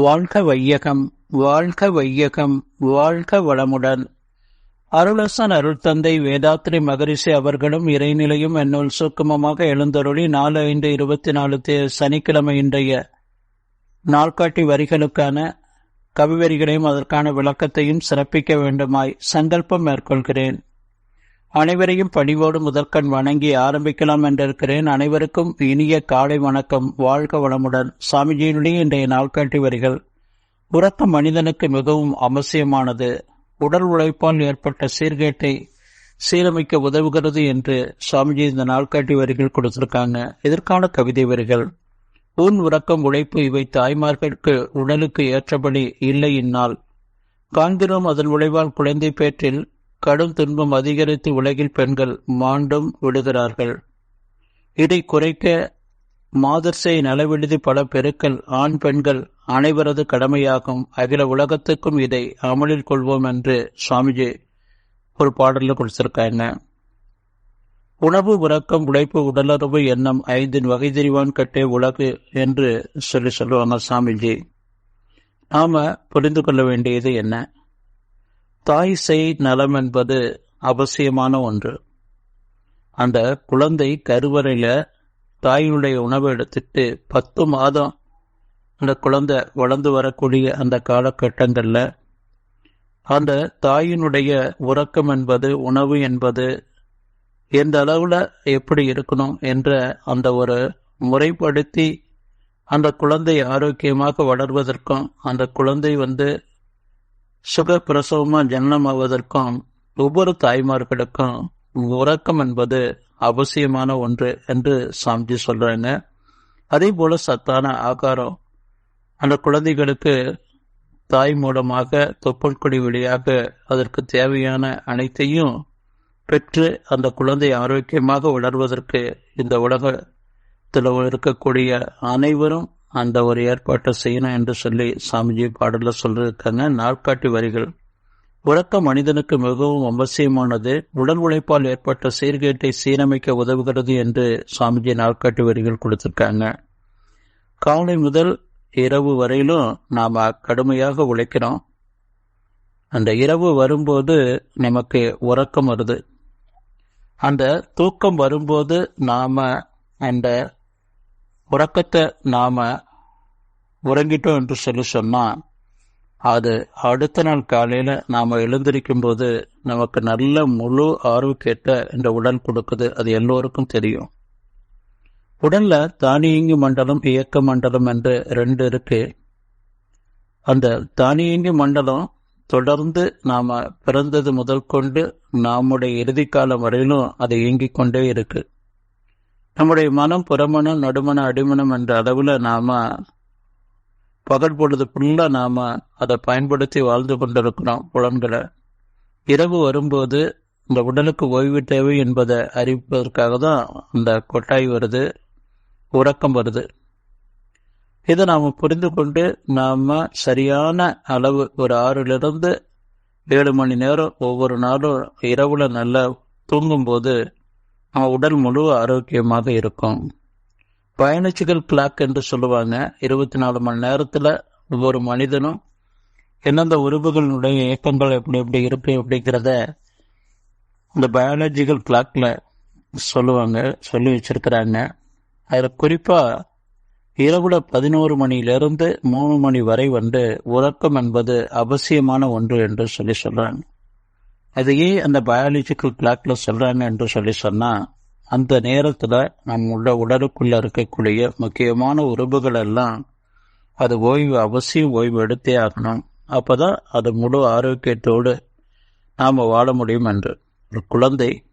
வாழ்க வையகம் வாழ்க வையகம் வாழ்க வளமுடன். அருளசன் அருள்தந்தை வேதாத்ரி மகரிஷி அவர்களும் இறைநிலையும் என்னுள் சுக்குமமாக எழுந்தருளி நாலு ஐந்து இருபத்தி நாலு தே சனிக்கிழமை இன்றைய நாள்காட்டி வரிகளுக்கான கவிவரிகளையும் அதற்கான விளக்கத்தையும் சிறப்பிக்க வேண்டுமாய் சங்கல்பம் மேற்கொள்கிறேன். அனைவரையும் பணிவோடு முதற்கண் வணங்கி ஆரம்பிக்கலாம் என்றிருக்கிறேன். அனைவருக்கும் இனிய காலை வணக்கம். வாழ்க வளமுடன். சாமிஜியினுடைய இன்றைய நாள்காட்டி வரிகள். உறக்கம் மனிதனுக்கு மிகவும் அவசியமானது. உடல் உழைப்பால் ஏற்பட்ட சீர்கேட்டை சீரமைக்க உதவுகிறது என்று சுவாமிஜி இந்த நாள்காட்டி வரிகள் கொடுத்திருக்காங்க. இதற்கான கவிதை வரிகள். ஊன் உறக்கம் உழைப்பு இவை தாய்மார்களுக்கு உடலுக்கு ஏற்றபடி இல்லை இந்நாள். காண்கிறோம் அதன் விளைவால் குழந்தை பேற்றில் கடும் துன்பம் அதிகரித்து உலகில் பெண்கள் மாண்டும் விடுகிறார்கள். இதை குறைக்க மாதர்சை நலவிடுதி பல பெருக்கள் ஆண் பெண்கள் அனைவரது கடமையாகும். அகில உலகத்துக்கும் இதை அமலில் கொள்வோம் என்று சுவாமிஜி ஒரு பாடலில் கொடுத்திருக்காங்க உணவு உறக்கம் உழைப்பு உடலுறவு எண்ணம் ஐந்தின் வகை தெரிவான் கட்டே உலகு என்று சொல்லி சொல்லுவாங்க சாமிஜி நாம புரிந்து கொள்ள வேண்டியது என்ன? தாய் செய் நலம் என்பது அவசியமான ஒன்று. அந்த குழந்தை கருவறையில் தாயினுடைய உணவை எடுத்துட்டு பத்து மாதம் அந்த குழந்தை வளர்ந்து வரக்கூடிய அந்த காலகட்டங்களில் அந்த தாயினுடைய உறக்கம் என்பது உணவு என்பது எந்த அளவில் எப்படி இருக்கணும் என்ற அந்த ஒரு முறைப்படுத்தி அந்த குழந்தை ஆரோக்கியமாக வளர்வதற்கும் அந்த குழந்தை வந்து சுக பிரசவமாக ஜனனமாவதற்கும் ஒவ்வொரு தாய்மார்களுக்கும் உறக்கம் என்பது அவசியமான ஒன்று என்று சாமிஜி சொல்றாங்க. அதே போல சத்தான ஆகாரம். அந்த குழந்தைகளுக்கு தாய் மூலமாக தொப்புள் கொடி வழியாக அதற்கு தேவையான அனைத்தையும் பெற்று அந்த குழந்தை ஆரோக்கியமாக வளர்வதற்கு இந்த உலகத்தில் இருக்கக்கூடிய அனைவரும் அந்த ஒரு ஏற்பாட்டை செய்யணும் என்று சொல்லி சாமிஜி பாடலில் சொல்லியிருக்காங்க. நாட்காட்டி வரிகள். உறக்க மனிதனுக்கு மிகவும் அவசியமானது. உடல் உழைப்பால் ஏற்பட்ட சீர்கேட்டை சீரமைக்க உதவுகிறது என்று சாமிஜி நாட்காட்டி வரிகள் கொடுத்திருக்காங்க. காலை முதல் இரவு வரையிலும் நாம் கடுமையாக உழைக்கிறோம். அந்த இரவு வரும்போது நமக்கு உறக்கம் வருது. அந்த தூக்கம் வரும்போது நாம் அந்த உறக்கத்தை நாம் உறங்கிட்டோம் என்று சொல்லி சொன்னால் அது அடுத்த நாள் காலையில் நாம் எழுந்திருக்கும் போது நமக்கு நல்ல முழு ஆரோக்கியத்தை இந்த உடல் கொடுக்குது. அது எல்லோருக்கும் தெரியும். உடல்ல தானியங்கி மண்டலம் இயக்க மண்டலம் என்று ரெண்டு இருக்கு. அந்த தானியங்கி மண்டலம் தொடர்ந்து நாம் பிறந்தது முதல் கொண்டு நம்முடைய இறுதி காலம் வரையிலும் அது இயங்கிக் கொண்டே இருக்குது நம்முடைய மனம் புறமணம் நடுமணம் அடிமணம் என்ற அளவில் நாம பகல் பொழுது ஃபுல்லாக நாம அதை பயன்படுத்தி வாழ்ந்து கொண்டிருக்கிறோம் புலன்களை. இரவு வரும்போது இந்த உடலுக்கு ஓய்வு தேவை என்பதை அறிவிப்பதற்காக தான் அந்த கொட்டாய் வருது உறக்கம் வருது. இதை நாம் புரிந்து கொண்டு நாம் சரியான அளவு ஒரு ஆறிலிருந்து ஏழு மணி நேரம் ஒவ்வொரு நாளும் இரவில் நல்லா தூங்கும்போது அவன் உடல் முழு ஆரோக்கியமாக இருக்கும். பயணிச்சுகள் கிளாக் என்று சொல்லுவாங்க. இருபத்தி நாலு மணி நேரத்தில் ஒவ்வொரு மனிதனும் எந்தெந்த உறுப்புகளினுடைய இயக்கங்கள் எப்படி எப்படி இருக்கு அப்படிங்கிறத இந்த பயாலஜிக்கல் கிளாக்ல சொல்லுவாங்க சொல்லி வச்சிருக்கிறாங்க. அதில் குறிப்பாக இரவுல பதினோரு மணியிலிருந்து மூணு மணி வரை வந்து உறக்கம் என்பது அவசியமான ஒன்று என்று சொல்லி சொல்கிறாங்க அதையே அந்த பயாலஜிக்கல் கிளாக்ல சொல்றாங்க என்று சொல்லி சொன்னா அந்த நேரத்துல நம்மளோட உடலுக்குள்ள இருக்கக்கூடிய முக்கியமான உறுப்புகள் எல்லாம் அது ஓய்வு அவசியம் ஓய்வு எடுத்தே ஆகணும். அப்பதான் அது முழு ஆரோக்கியத்தோடு நாம் வாழ முடியும் என்று. ஒரு குழந்தை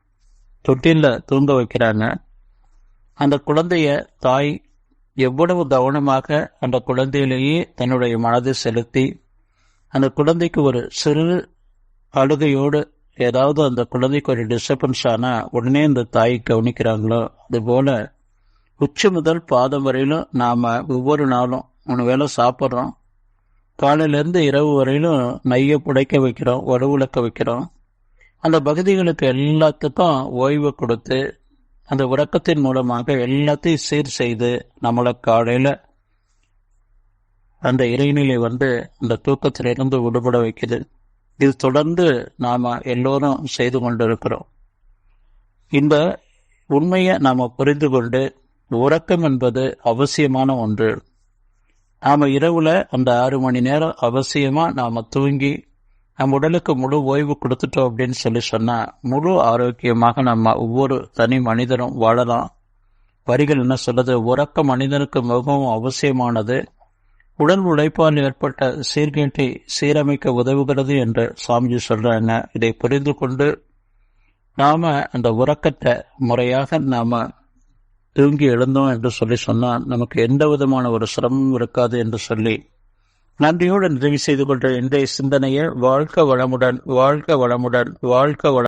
தொட்டிலில் தூங்க வைக்கிறாங்க. அந்த குழந்தைய தாய் எவ்வளவு கவனமாக அந்த குழந்தையிலேயே தன்னுடைய மனதை செலுத்தி அந்த குழந்தைக்கு ஒரு சிறு அழுகையோடு ஏதாவது அந்த குழந்தைக்கு ஒரு டிஸ்டர்பன்ஸ் ஆனால் உடனே இந்த தாய் கவனிக்கிறாங்களோ? அதுபோல் உச்சி முதல் பாதம் வரையிலும் நாம் ஒவ்வொரு நாளும் மூணு வேளை சாப்பிட்றோம். காலையிலேருந்து இரவு வரையிலும் நையை புடைக்க வைக்கிறோம் உடவுலக்க வைக்கிறோம். அந்த பகுதிகளுக்கு எல்லாத்துக்கும் ஓய்வு கொடுத்து அந்த உறக்கத்தின் மூலமாக எல்லாத்தையும் சீர் செய்து நம்மளை காலையில் அந்த இறைநிலை வந்து அந்த தூக்கத்திலிருந்து விடுபட வைக்கிறது இது தொடர்ந்து நாம் எல்லோரும் செய்து கொண்டிருக்கிறோம். இந்த உண்மையை நாம் புரிந்து கொண்டு உறக்கம் என்பது அவசியமான ஒன்று. நாம் இரவில் அந்த ஆறு மணி நேரம் அவசியமாக நாம் தூங்கி நம் உடலுக்கு முழு ஓய்வு கொடுத்துட்டோம் அப்படின்னு சொல்லி சொன்னால் முழு ஆரோக்கியமாக நம்ம ஒவ்வொரு தனி மனிதனும் வாழலாம். வரிகள் என்ன சொல்றது உறக்க மனிதனுக்கு மிகவும் அவசியமானது. உடல் உழைப்பால் ஏற்பட்ட சீர்கேட்டை சீரமைக்க உதவுகிறது என்று சுவாமிஜி சொல்றாங்க இதை புரிந்து கொண்டு நாம அந்த உறக்கத்தை முறையாக நாம தூங்கி எழுந்தோம் என்று சொல்லி சொன்னால் நமக்கு எந்த விதமான ஒரு சிரமமும் இருக்காது என்று சொல்லி நன்றியோடு நிறைவு செய்து கொண்ட இன்றைய சிந்தனையை வாழ்க்க வளமுடன் வாழ்க்க வளமுடன் வாழ்க்க வள